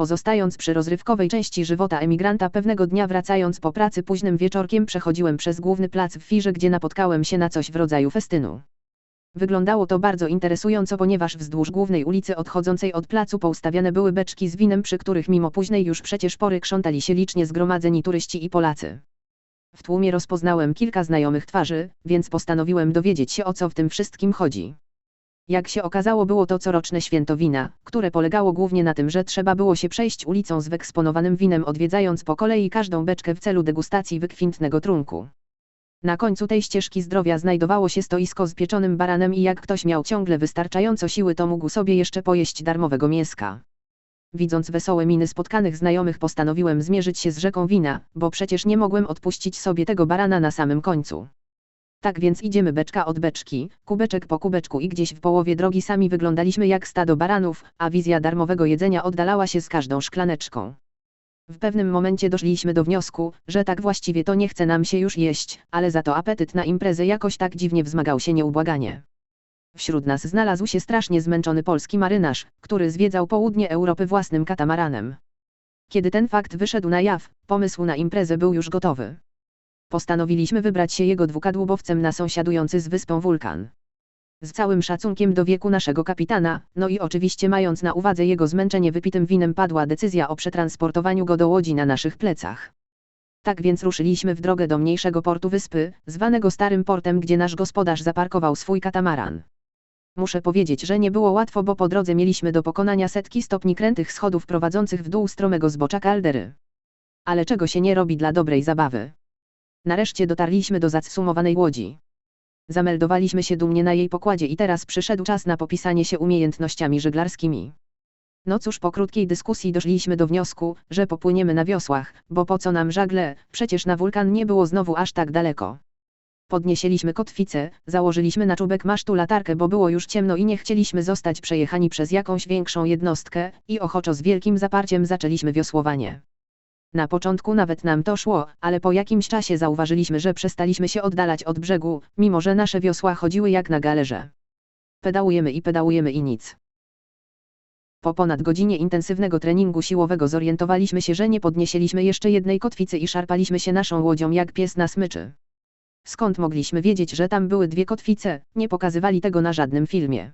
Pozostając przy rozrywkowej części żywota emigranta pewnego dnia wracając po pracy późnym wieczorkiem przechodziłem przez główny plac w Firze gdzie napotkałem się na coś w rodzaju festynu. Wyglądało to bardzo interesująco ponieważ wzdłuż głównej ulicy odchodzącej od placu poustawiane były beczki z winem przy których mimo późnej już przecież pory krzątali się licznie zgromadzeni turyści i Polacy. W tłumie rozpoznałem kilka znajomych twarzy, więc postanowiłem dowiedzieć się o co w tym wszystkim chodzi. Jak się okazało było to coroczne święto wina, które polegało głównie na tym, że trzeba było się przejść ulicą z wyeksponowanym winem odwiedzając po kolei każdą beczkę w celu degustacji wykwintnego trunku. Na końcu tej ścieżki zdrowia znajdowało się stoisko z pieczonym baranem i jak ktoś miał ciągle wystarczająco siły to mógł sobie jeszcze pojeść darmowego mięska. Widząc wesołe miny spotkanych znajomych postanowiłem zmierzyć się z rzeką wina, bo przecież nie mogłem odpuścić sobie tego barana na samym końcu. Tak więc idziemy beczka od beczki, kubeczek po kubeczku i gdzieś w połowie drogi sami wyglądaliśmy jak stado baranów, a wizja darmowego jedzenia oddalała się z każdą szklaneczką. W pewnym momencie doszliśmy do wniosku, że tak właściwie to nie chce nam się już jeść, ale za to apetyt na imprezę jakoś tak dziwnie wzmagał się nieubłaganie. Wśród nas znalazł się strasznie zmęczony polski marynarz, który zwiedzał południe Europy własnym katamaranem. Kiedy ten fakt wyszedł na jaw, pomysł na imprezę był już gotowy. Postanowiliśmy wybrać się jego dwukadłubowcem na sąsiadujący z wyspą wulkan. Z całym szacunkiem do wieku naszego kapitana, no i oczywiście mając na uwadze jego zmęczenie wypitym winem padła decyzja o przetransportowaniu go do łodzi na naszych plecach. Tak więc ruszyliśmy w drogę do mniejszego portu wyspy, zwanego Starym Portem gdzie nasz gospodarz zaparkował swój katamaran. Muszę powiedzieć, że nie było łatwo, bo po drodze mieliśmy do pokonania setki stopni krętych schodów prowadzących w dół stromego zbocza kaldery. Ale czego się nie robi dla dobrej zabawy. Nareszcie dotarliśmy do zacumowanej łodzi. Zameldowaliśmy się dumnie na jej pokładzie i teraz przyszedł czas na popisanie się umiejętnościami żeglarskimi. No cóż, po krótkiej dyskusji doszliśmy do wniosku, że popłyniemy na wiosłach, bo po co nam żagle, przecież na wulkan nie było znowu aż tak daleko. Podniesieliśmy kotwicę, założyliśmy na czubek masztu latarkę, bo było już ciemno i nie chcieliśmy zostać przejechani przez jakąś większą jednostkę, i ochoczo z wielkim zaparciem zaczęliśmy wiosłowanie. Na początku nawet nam to szło, ale po jakimś czasie zauważyliśmy, że przestaliśmy się oddalać od brzegu, mimo że nasze wiosła chodziły jak na galerze. Pedałujemy i pedałujemy i nic. Po ponad godzinie intensywnego treningu siłowego zorientowaliśmy się, że nie podnieśliśmy jeszcze jednej kotwicy i szarpaliśmy się naszą łodzią jak pies na smyczy. Skąd mogliśmy wiedzieć, że tam były dwie kotwice, nie pokazywali tego na żadnym filmie.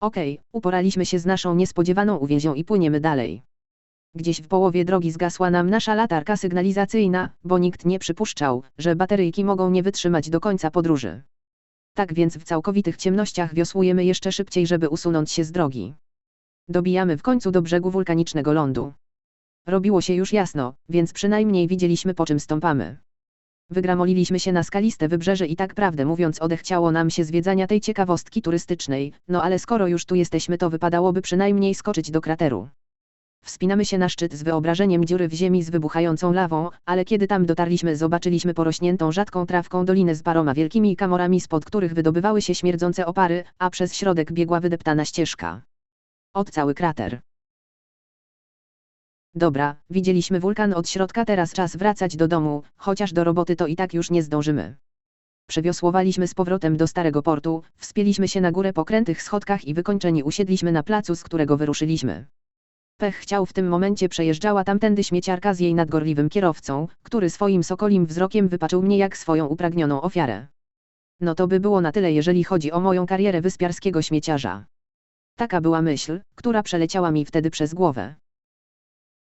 Okej, okay, uporaliśmy się z naszą niespodziewaną uwięzią i płyniemy dalej. Gdzieś w połowie drogi zgasła nam nasza latarka sygnalizacyjna, bo nikt nie przypuszczał, że bateryjki mogą nie wytrzymać do końca podróży. Tak więc w całkowitych ciemnościach wiosłujemy jeszcze szybciej, żeby usunąć się z drogi. Dobijamy w końcu do brzegu wulkanicznego lądu. Robiło się już jasno, więc przynajmniej widzieliśmy po czym stąpamy. Wygramoliliśmy się na skaliste wybrzeże i tak prawdę mówiąc odechciało nam się zwiedzania tej ciekawostki turystycznej, no ale skoro już tu jesteśmy to wypadałoby przynajmniej skoczyć do krateru. Wspinamy się na szczyt z wyobrażeniem dziury w ziemi z wybuchającą lawą, ale kiedy tam dotarliśmy zobaczyliśmy porośniętą rzadką trawką dolinę z paroma wielkimi kamorami spod których wydobywały się śmierdzące opary, a przez środek biegła wydeptana ścieżka. Od cały krater. Dobra, widzieliśmy wulkan od środka teraz czas wracać do domu, chociaż do roboty to i tak już nie zdążymy. Przewiosłowaliśmy z powrotem do starego portu, wspięliśmy się na górę po krętych schodkach i wykończeni usiedliśmy na placu z którego wyruszyliśmy. Pech chciał w tym momencie przejeżdżała tamtędy śmieciarka z jej nadgorliwym kierowcą, który swoim sokolim wzrokiem wypaczył mnie jak swoją upragnioną ofiarę. No to by było na tyle jeżeli chodzi o moją karierę wyspiarskiego śmieciarza. Taka była myśl, która przeleciała mi wtedy przez głowę.